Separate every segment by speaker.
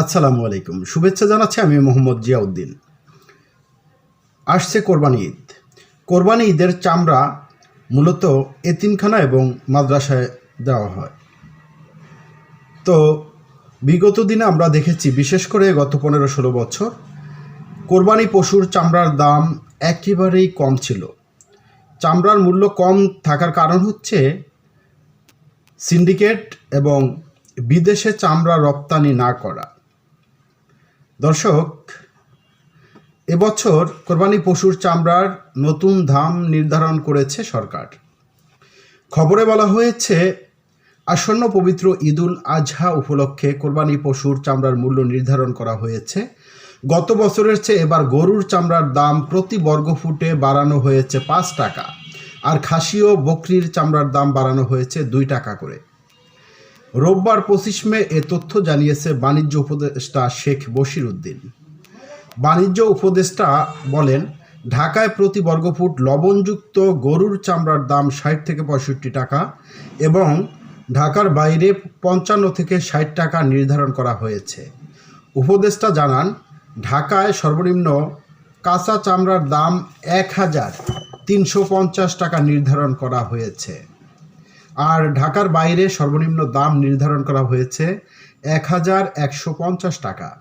Speaker 1: আসসালামু আলাইকুম। শুভেচ্ছা জানাচ্ছি আমি মোহাম্মদ জিয়াউদ্দিন। আসছে কোরবানি ঈদ। কোরবানি ঈদের চামড়া মূলত এতিমখানা এবং মাদ্রাসায় দেওয়া হয়। তো বিগত দিনে আমরা দেখেছি, বিশেষ করে গত পনেরো ষোলো বছর, কোরবানি পশুর চামড়ার দাম একেবারেই কম ছিল। চামড়ার মূল্য কম থাকার কারণ হচ্ছে সিন্ডিকেট এবং বিদেশে চামড়া রপ্তানি না করা। দর্শক, এবছর কোরবানি পশুর চামড়ার নতুন দাম নির্ধারণ করেছে সরকার। খবরে বলা হয়েছে, আসন্ন পবিত্র ঈদুল আজহা উপলক্ষে কোরবানি পশুর চামড়ার মূল্য নির্ধারণ করা হয়েছে। গত বছরের চেয়ে এবার গরুর চামড়ার দাম প্রতি বর্গফুটে বাড়ানো হয়েছে পাঁচ টাকা। আর খাসি ও বকরির চামড়ার দাম বাড়ানো হয়েছে দুই টাকা করে। রোববার পঁচিশ মে এ তথ্য জানিয়েছে বাণিজ্য উপদেষ্টা শেখ বশির উদ্দিন বাণিজ্য উপদেষ্টা বলেন, ঢাকায় প্রতি বর্গফুট লবণযুক্ত গরুর চামড়ার দাম ষাট থেকে পঁয়ষট্টি টাকা এবং ঢাকার বাইরে পঞ্চান্ন থেকে ষাট টাকা নির্ধারণ করা হয়েছে। উপদেষ্টা জানান, ঢাকায় সর্বনিম্ন কাঁচা চামড়ার দাম এক হাজার তিনশো পঞ্চাশ টাকা নির্ধারণ করা হয়েছে। আর ঢাকার বাইরে সর্বনিম্ন দাম নির্ধারণ করা হয়েছে এক হাজার একশো পঞ্চাশ টাকা।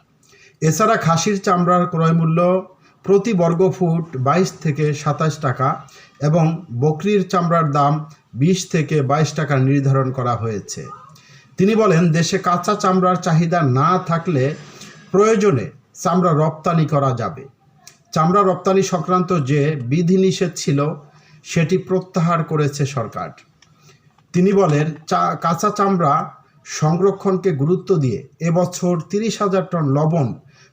Speaker 1: এছাড়া খাসির চামড়ার ক্রয়মূল্য প্রতি বর্গফুট বাইশ থেকে সাতাশ টাকা এবং বকরির চামড়ার দাম বিশ থেকে বাইশ টাকা নির্ধারণ করা হয়েছে। তিনি বলেন, দেশে কাঁচা চামড়ার চাহিদা না থাকলে প্রয়োজনে চামড়া রপ্তানি করা যাবে। চামড়া রপ্তানি সংক্রান্ত যে বিধিনিষেধ ছিল, সেটি প্রত্যাহার করেছে সরকার। তিনি বলেন, চা, কাঁচা চামড়া সংরক্ষণকে গুরুত্ব দিয়ে এবছর তিরিশ হাজার টন লবণ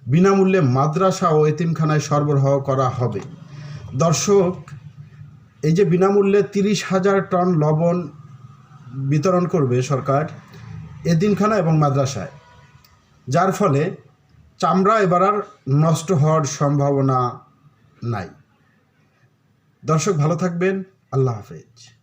Speaker 1: বিনামূল্যে মাদ্রাসা ও এতিমখানায় সরবরাহ করা হবে। দর্শক, এই যে বিনামূল্যে তিরিশ হাজার টন লবণ বিতরণ করবে সরকার, এতিমখানা এবং মাদ্রাসায়, যার ফলে চামড়া এবার আর নষ্ট হওয়ার সম্ভাবনা নাই। দর্শক, ভালো থাকবেন। আল্লাহ হাফেজ।